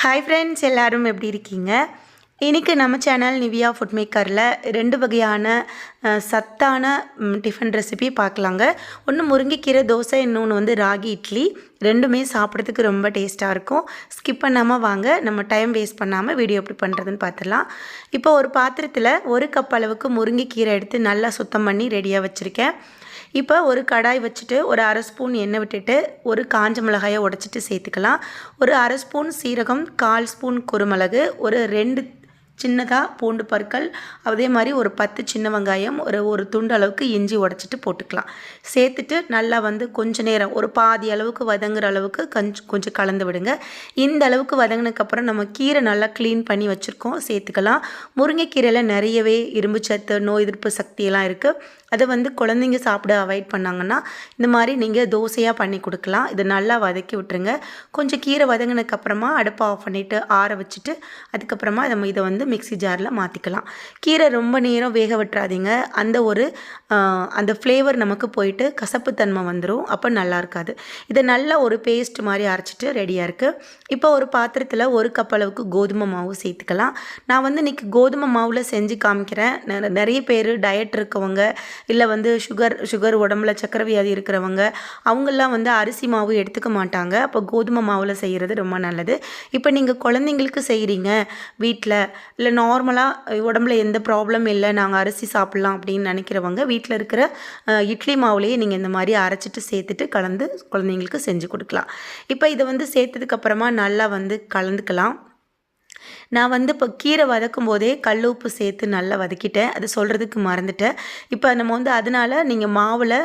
Hi friends எல்லோரும் எப்படி இருக்கீங்க? இன்றைக்கி நம்ம சேனல் நிவியா ஃபுட் மேக்கரில் ரெண்டு வகையான சத்தான டிஃபன் ரெசிபி பார்க்கலாங்க. ஒன்று முருங்கைக்கீரை தோசை இன்னொன்று வந்து ராகி இட்லி. ரெண்டுமே சாப்பிட்றதுக்கு ரொம்ப டேஸ்ட்டாக இருக்கும். ஸ்கிப் பண்ணாமல் வாங்க. நம்ம டைம் வேஸ்ட் பண்ணாமல் வீடியோ எப்படி பண்ணுறதுன்னு பார்த்துடலாம். இப்போ ஒரு பாத்திரத்தில் ஒரு கப் அளவுக்கு முருங்கைக்கீரை எடுத்து நல்லா சுத்தம் பண்ணி ரெடியாக வச்சுருக்கேன். இப்போ ஒரு கடாய் வச்சுட்டு ஒரு அரை ஸ்பூன் எண்ணெய் விட்டுட்டு ஒரு காஞ்ச மிளகாயை உடச்சிட்டு சேர்த்துக்கலாம். ஒரு அரை ஸ்பூன் சீரகம் கால் ஸ்பூன் குருமிளகு ஒரு ரெண்டு சின்னதாக பூண்டு பற்கள் அதே மாதிரி ஒரு பத்து சின்ன வெங்காயம் ஒரு ஒரு துண்டு அளவுக்கு இஞ்சி உடச்சிட்டு போட்டுக்கலாம். சேர்த்துட்டு நல்லா வந்து கொஞ்சம் நேரம் ஒரு பாதி அளவுக்கு வதங்குற அளவுக்கு கொஞ்சம் கொஞ்சம் கலந்து விடுங்க. இந்த அளவுக்கு வதங்கினதுக்கப்புறம் நம்ம கீரை நல்லா க்ளீன் பண்ணி வச்சுருக்கோம் சேர்த்துக்கலாம். முருங்கைக்கீரையில் நிறையவே இரும்பு சத்து நோய் எதிர்ப்பு சக்தியெல்லாம் இருக்குது அதை வந்து குழந்தைங்க சாப்பிட அவாய்ட் பண்ணாங்கன்னா இந்த மாதிரி நீங்கள் தோசையாக பண்ணி கொடுக்கலாம். இதை நல்லா வதக்கி விட்டுருங்க. கொஞ்சம் கீரை வதங்கினதுக்கப்புறமா அடுப்பை ஆஃப் பண்ணிவிட்டு ஆற வச்சுட்டு அதுக்கப்புறமா நம்ம இதை வந்து மிக்ஸி ஜாரில் மாற்றிக்கலாம் கீரை ரொம்ப நேரம் வேக விட்டுறாதீங்க. அந்த ஒரு அந்த ஃப்ளேவர் நமக்கு போயிட்டு கசப்புத்தன்மை வந்துடும் அப்போ நல்லா இருக்காது. இதை நல்லா ஒரு பேஸ்ட் மாதிரி அரைச்சிட்டு ரெடியாக இருக்குது இப்போ ஒரு பாத்திரத்தில் ஒரு கப் அளவுக்கு கோதுமை மாவு சேர்த்துக்கலாம். நான் வந்து இன்றைக்கி கோதுமை மாவில் செஞ்சு காமிக்கிறேன். நெ- நிறைய பேர் டயட் இருக்கவங்க இல்லை வந்து சுகர் சுகர் உடம்புல சக்கரை வியாதி இருக்கிறவங்க அவங்கெல்லாம் வந்து அரிசி மாவு எடுத்துக்க மாட்டாங்க. அப்போ கோதுமை மாவில் செய்கிறது ரொம்ப நல்லது. இப்போ நீங்கள் குழந்தைங்களுக்கு செய்கிறீங்க வீட்டில் இல்லை நார்மலாக உடம்புல எந்த ப்ராப்ளம் இல்லை நாங்கள் அரிசி சாப்பிட்லாம் அப்படின்னு நினைக்கிறவங்க வீட்டில் இருக்கிற இட்லி மாவுலேயே நீங்கள் இந்த மாதிரி அரைச்சிட்டு சேர்த்துட்டு கலந்து குழந்தைங்களுக்கு செஞ்சு கொடுக்கலாம். இப்போ இதை வந்து சேர்த்ததுக்கப்புறமா நல்லா வந்து கலந்துக்கலாம். நான் வந்து இப்போ கீரை வதக்கும் போதே கல் உப்பு சேர்த்து நல்லா வதக்கிட்டேன். அது சொல்கிறதுக்கு மறந்துட்டேன். இப்போ நம்ம வந்து அதனால் நீங்கள் மாவில்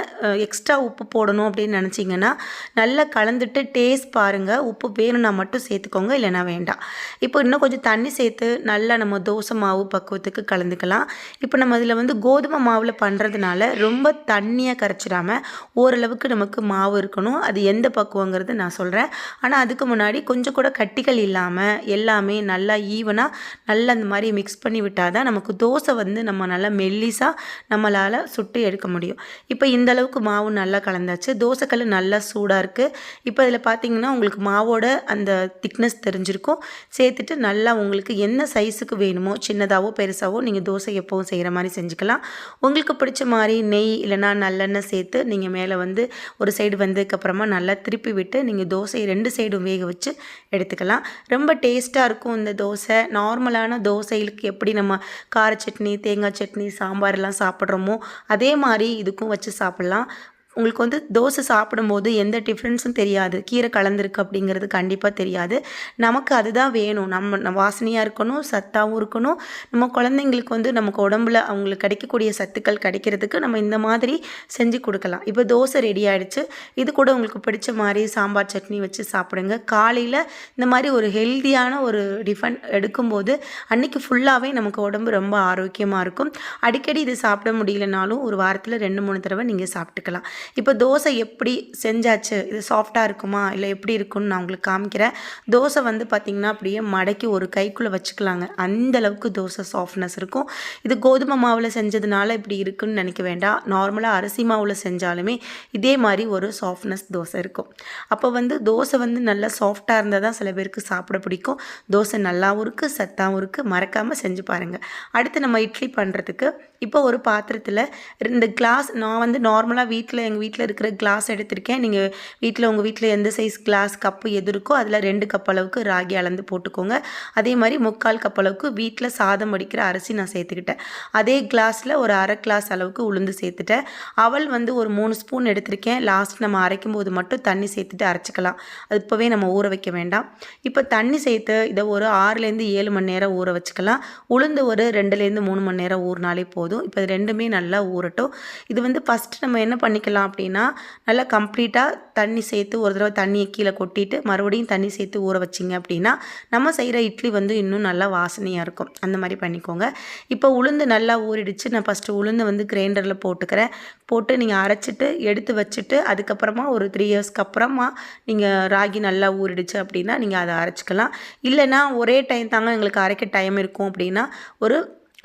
எக்ஸ்ட்ரா உப்பு போடணும் அப்படின்னு நினச்சிங்கன்னா நல்லா கலந்துட்டு டேஸ்ட் பாருங்கள் உப்பு வேணும்னா மட்டும் சேர்த்துக்கோங்க இல்லைனா வேண்டாம். இப்போ இன்னும் கொஞ்சம் தண்ணி சேர்த்து நல்லா நம்ம தோசை மாவு பக்குவத்துக்கு கலந்துக்கலாம். இப்போ நம்ம இதில் வந்து கோதுமை மாவில் பண்ணுறதுனால ரொம்ப தண்ணியாக கரைச்சிடாமல் ஓரளவுக்கு நமக்கு மாவு இருக்கணும். அது எந்த பக்குவங்கிறது நான் சொல்கிறேன் ஆனால் அதுக்கு முன்னாடி கொஞ்சம் கூட கட்டிகள் இல்லாமல் எல்லாமே நல்லா ஈவனாக நல்லா அந்த மாதிரி மிக்ஸ் பண்ணி விட்டால் தான் நமக்கு தோசை வந்து நம்ம நல்லா மெல்லிஸாக நம்மளால் சுட்டு எடுக்க முடியும். இப்போ இந்த அளவுக்கு மாவு நல்லா கலந்தாச்சு. தோசைக்கல் நல்லா சூடாக இருக்குது இப்போ இதில் பார்த்தீங்கன்னா உங்களுக்கு மாவோட அந்த திக்னஸ் தெரிஞ்சிருக்கும். சேர்த்துட்டு நல்லா உங்களுக்கு என்ன சைஸுக்கு வேணுமோ சின்னதாகவோ பெருசாகவோ நீங்கள் தோசை எப்போவும் செய்கிற மாதிரி செஞ்சுக்கலாம். உங்களுக்கு பிடிச்ச மாதிரி நெய் இல்லைன்னா நல்லெண்ணெய் சேர்த்து நீங்கள் மேலே வந்து ஒரு சைடு வந்ததுக்கப்புறமா நல்லா திருப்பி விட்டு நீங்கள் தோசையை ரெண்டு சைடும் வேக வச்சு எடுத்துக்கலாம். ரொம்ப டேஸ்ட்டாக இருக்கும் இந்த தோசை நார்மலான தோசைகளுக்கு எப்படி நம்ம கார சட்னி தேங்காய் சட்னி சாம்பார்லாம் சாப்பிட்றோமோ அதே மாதிரி இதுக்கும் வச்சு சாப்பிட்லாம். உங்களுக்கு வந்து தோசை சாப்பிடும்போது எந்த டிஃப்ரென்ஸும் தெரியாது. கீரை கலந்துருக்கு அப்படிங்கிறது கண்டிப்பாக தெரியாது. நமக்கு அதுதான் வேணும். நம்ம வாசனையாக இருக்கணும் சத்தாகவும் இருக்கணும். நம்ம குழந்தைங்களுக்கு வந்து நமக்கு உடம்புல அவங்களுக்கு கிடைக்கக்கூடிய சத்துக்கள் கிடைக்கிறதுக்கு நம்ம இந்த மாதிரி செஞ்சு கொடுக்கலாம். இப்போ தோசை ரெடி ஆகிடுச்சு இது கூட உங்களுக்கு பிடிச்ச மாதிரி சாம்பார் சட்னி வச்சு சாப்பிடுங்க. காலையில் இந்த மாதிரி ஒரு ஹெல்த்தியான ஒரு டிஃபன் எடுக்கும்போது அன்னைக்கு ஃபுல்லாகவே நமக்கு உடம்பு ரொம்ப ஆரோக்கியமாக இருக்கும். அடிக்கடி இது சாப்பிட முடியலனாலும் ஒரு வாரத்தில் ரெண்டு மூணு தடவை நீங்கள் சாப்பிட்டுக்கலாம். இப்போ தோசை எப்படி செஞ்சாச்சு? இது சாஃப்டாக இருக்குமா? இல்லை எப்படி இருக்கும்னு நான் உங்களுக்கு காமிக்கிறேன். தோசை வந்து பார்த்திங்கன்னா அப்படியே மடக்கி ஒரு கைக்குள்ளே வச்சுக்கலாங்க. அந்த அளவுக்கு தோசை சாஃப்ட்னஸ் இருக்கும். இது கோதுமை மாவில் செஞ்சதுனால இப்படி இருக்குன்னு நினைக்க வேண்டாம். நார்மலாக அரிசி மாவில் செஞ்சாலுமே இதே மாதிரி ஒரு சாஃப்ட்னஸ் தோசை இருக்கும். அப்போ வந்து தோசை வந்து நல்லா சாஃப்டாக இருந்தால் தான் சில பேருக்கு சாப்பிட பிடிக்கும். தோசை நல்லாவும் இருக்குது சத்தாகவும் இருக்குது மறக்காமல் செஞ்சு பாருங்கள் அடுத்து நம்ம இட்லி பண்ணுறதுக்கு இப்போ ஒரு பாத்திரத்தில் ரெண்டு கிளாஸ் நான் வந்து நார்மலாக வீட்டில் எங்கள் வீட்டில் இருக்கிற கிளாஸ் எடுத்திருக்கேன். நீங்கள் வீட்டில் உங்கள் வீட்டில் எந்த சைஸ் கிளாஸ் கப்பு எது இருக்கோ அதில் ரெண்டு கப் அளவுக்கு ராகி அளந்து போட்டுக்கோங்க. அதே மாதிரி முக்கால் கப் அளவுக்கு வீட்டில் சாதம் வடிக்கிற அரிசி நான் சேர்த்துக்கிட்டேன். அதே கிளாஸில் ஒரு அரை கிளாஸ் அளவுக்கு உளுந்து சேர்த்துட்டேன். அவள் வந்து ஒரு மூணு ஸ்பூன் எடுத்திருக்கேன். லாஸ்ட் நம்ம அரைக்கும் போது மட்டும் தண்ணி சேர்த்துட்டு அரைச்சிக்கலாம். அது இப்போவே நம்ம ஊற வைக்க வேண்டாம். இப்போ தண்ணி சேர்த்து இதை ஒரு ஆறுலேருந்து ஏழு மணி நேரம் ஊற வச்சுக்கலாம். உளுந்து ஒரு ரெண்டுலேருந்து மூணு மணி நேரம் ஊறினாலே போதும். இப்போ ரெண்டுமே நல்லா ஊறட்டும். இது வந்து ஃபஸ்ட்டு நம்ம என்ன பண்ணிக்கலாம்? அப்படின்னா நல்லா கம்ப்ளீட்டாக தண்ணி சேர்த்து ஒரு தடவை தண்ணியை கீழே கொட்டிட்டு மறுபடியும் தண்ணி சேர்த்து ஊற வச்சிங்க அப்படின்னா நம்ம செய்கிற இட்லி வந்து இன்னும் நல்லா வாசனையாக இருக்கும். அந்த மாதிரி பண்ணிக்கோங்க. இப்போ உளுந்து நல்லா ஊறிடுச்சு. நான் ஃபஸ்ட்டு உளுந்து வந்து கிரைண்டரில் போட்டுக்கிறேன். போட்டு நீங்கள் அரைச்சிட்டு எடுத்து வச்சுட்டு அதுக்கப்புறமா ஒரு த்ரீ இயர்ஸ்க்கு அப்புறமா நீங்கள் ராகி நல்லா ஊறிடுச்சு அப்படின்னா நீங்கள் அதை அரைச்சிக்கலாம். இல்லைன்னா ஒரே டைம் தாங்க எங்களுக்கு அரைக்க டைம் இருக்கும் அப்படின்னா ஒரு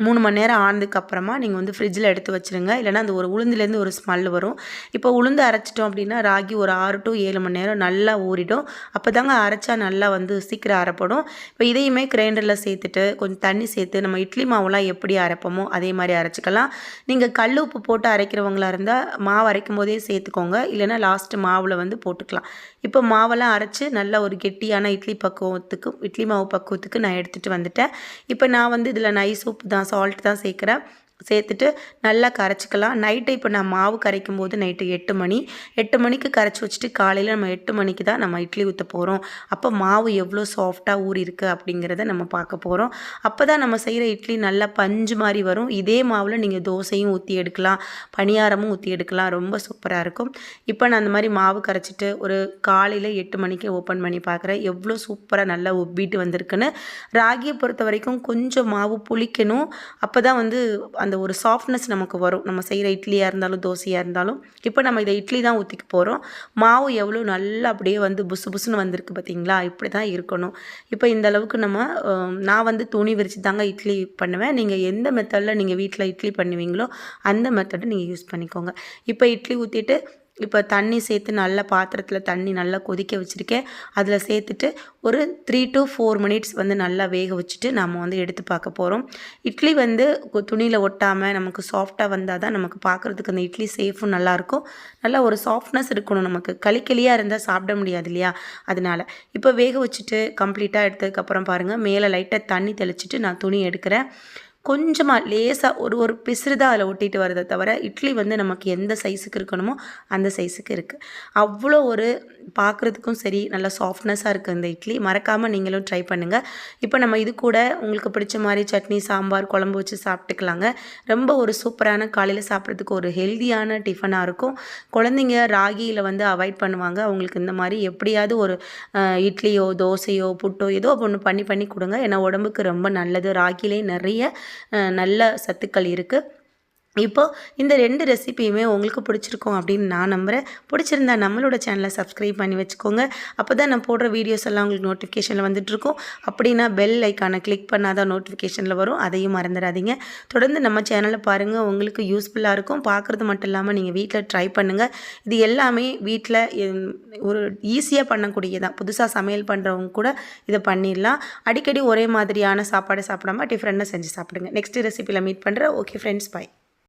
மூணு மணி நேரம் ஆனதுக்கப்புறமா நீங்கள் வந்து ஃப்ரிட்ஜில் எடுத்து வச்சுருங்க. இல்லைனா அந்த ஒரு உளுந்துலேருந்து ஒரு ஸ்மெல் வரும். இப்போ உளுந்து அரைச்சிட்டோம் அப்படின்னா ராகி ஒரு ஆறு டு ஏழு மணி நேரம் நல்லா ஊறிடும். அப்போ தாங்க அரைச்சா நல்லா வந்து சீக்கிரம் அரைப்படும். இப்போ இதையுமே கிரைண்டரில் சேர்த்துட்டு கொஞ்சம் தண்ணி சேர்த்து நம்ம இட்லி மாவுலாம் எப்படி அரைப்போமோ அதே மாதிரி அரைச்சிக்கலாம். நீங்கள் கல் உப்பு போட்டு அரைக்கிறவங்களா இருந்தால் மாவு அரைக்கும் போதே சேர்த்துக்கோங்க. இல்லைனா லாஸ்ட்டு மாவில் வந்து போட்டுக்கலாம். இப்போ மாவெல்லாம் அரைச்சி நல்லா ஒரு கெட்டியான இட்லி பக்குவத்துக்கு இட்லி மாவு பக்குவத்துக்கு நான் எடுத்துகிட்டு வந்துட்டேன். இப்போ நான் வந்து இதில் நைஸ் உப்பு தான் சால்ட் தான் சேர்க்குறேன். சேர்த்துட்டு நல்லா கரைச்சிக்கலாம். நைட்டு இப்போ நான் மாவு கரைக்கும் போது நைட்டு எட்டு மணி. எட்டு மணிக்கு கரைச்சி வச்சுட்டு காலையில் நம்ம எட்டு மணிக்கு தான் நம்ம இட்லி ஊற்ற போகிறோம் அப்போ மாவு எவ்வளோ சாஃப்டாக ஊறி இருக்குது அப்படிங்கிறத நம்ம பார்க்க போகிறோம் அப்போ தான் நம்ம செய்கிற இட்லி நல்லா பஞ்சு மாதிரி வரும். இதே மாவில் நீங்கள் தோசையும் ஊற்றி எடுக்கலாம். பணியாரமும் ஊற்றி எடுக்கலாம். ரொம்ப சூப்பராக இருக்கும். இப்போ நான் அந்த மாதிரி மாவு கரைச்சிட்டு ஒரு காலையில் எட்டு மணிக்கு ஓப்பன் பண்ணி பார்க்குறேன் எவ்வளோ சூப்பராக நல்லா ஒப்பிட்டு வந்திருக்குன்னு. ராகியை பொறுத்த வரைக்கும் கொஞ்சம் மாவு புளிக்கணும். அப்போ தான் வந்து அந்த ஒரு சாஃப்ட்னஸ் நமக்கு வரும். நம்ம செய்கிற இட்லியாக இருந்தாலும் தோசையாக இருந்தாலும். இப்போ நம்ம இதை இட்லி தான் ஊற்றிக்க போகிறோம் மாவு எவ்வளோ நல்லா அப்படியே வந்து புசு புசுன்னு வந்திருக்கு பார்த்தீங்களா இப்படி தான் இருக்கணும். இப்போ இந்த அளவுக்கு நம்ம நான் வந்து துணி விரித்து தாங்க இட்லி பண்ணுவேன். நீங்கள் எந்த மெத்தடில் நீங்கள் வீட்டில் இட்லி பண்ணுவீங்களோ அந்த மெத்தடை நீங்கள் யூஸ் பண்ணிக்கோங்க. இப்போ இட்லி ஊற்றிட்டு இப்போ தண்ணி சேர்த்து நல்ல பாத்திரத்தில் தண்ணி நல்லா கொதிக்க வச்சுருக்கேன். அதில் சேர்த்துட்டு ஒரு த்ரீ டு ஃபோர் மினிட்ஸ் வந்து நல்லா வேக வச்சுட்டு நம்ம வந்து எடுத்து பார்க்க போகிறோம் இட்லி வந்து துணியில் ஒட்டாமல் நமக்கு சாஃப்டாக வந்தால் தான் நமக்கு பார்க்குறதுக்கு அந்த இட்லி சேஃபும் நல்லாயிருக்கும் நல்லா ஒரு சாஃப்ட்னஸ் இருக்கணும் நமக்கு. களிக்கலியாக இருந்தால் சாப்பிட முடியாது இல்லையா? அதனால். இப்போ வேக வச்சுட்டு கம்ப்ளீட்டாக எடுத்ததுக்கப்புறம் பாருங்கள் மேலே லைட்டாக தண்ணி தெளிச்சிட்டு நான் துணி எடுக்கிறேன். கொஞ்சமாக லேசாக ஒரு ஒரு பிசுறு தான் அதில் ஒட்டிட்டு வரதை தவிர இட்லி வந்து நமக்கு எந்த சைஸுக்கு இருக்கணுமோ அந்த சைஸுக்கு இருக்குது அவ்வளோ ஒரு பார்க்குறதுக்கும் சரி நல்லா சாஃப்ட்னஸாக இருக்குது இந்த இட்லி. மறக்காமல் நீங்களும் ட்ரை பண்ணுங்கள் இப்போ நம்ம இது கூட உங்களுக்கு பிடிச்ச மாதிரி சட்னி சாம்பார் குழம்பு வச்சு சாப்பிட்டுக்கலாங்க. ரொம்ப ஒரு சூப்பரான காலையில் சாப்பிட்றதுக்கு ஒரு ஹெல்த்தியான டிஃபனாக இருக்கும். குழந்தைங்க ராகியில் வந்து அவாய்ட் பண்ணுவாங்க. அவங்களுக்கு இந்த மாதிரி எப்படியாவது ஒரு இட்லியோ தோசையோ புட்டோ ஏதோ ஒன்று பண்ணி பண்ணி கொடுங்க. ஏன்னா உடம்புக்கு ரொம்ப நல்லது. ராகிலே நிறைய நல்ல சத்துக்கள் இருக்குது இப்போது இந்த ரெண்டு ரெசிபியுமே உங்களுக்கு பிடிச்சிருக்கும் அப்படின்னு நான் நம்புகிறேன் பிடிச்சிருந்தா நம்மளோட சேனலை சப்ஸ்கிரைப் பண்ணி வச்சுக்கோங்க. அப்போ தான் நான் போடுற வீடியோஸ் எல்லாம் உங்களுக்கு நோட்டிஃபிகேஷனில் வந்துட்டுருக்கும் அப்படின்னா பெல் ஐக்கானை கிளிக் பண்ணாதான் நோட்டிஃபிகேஷனில் வரும். அதையும் மறந்துடாதீங்க. தொடர்ந்து நம்ம சேனலை பாருங்கள் உங்களுக்கு யூஸ்ஃபுல்லாக இருக்கும். பார்க்குறது மட்டும் இல்லாமல் நீங்கள் வீட்டில் ட்ரை பண்ணுங்கள் இது எல்லாமே வீட்டில் ஒரு ஈஸியாக பண்ணக்கூடியதான் புதுசாக சமையல் பண்ணுறவங்க கூட இதை பண்ணிடலாம். அடிக்கடி ஒரே மாதிரியான சாப்பாடு சாப்பிடாம டிஃப்ரெண்ட்டாக செஞ்சு சாப்பிடுங்க. நெக்ஸ்ட் ரெசிப்பியில் மீட் பண்ணுறேன் ஓகே ஃப்ரெண்ட்ஸ் பாய்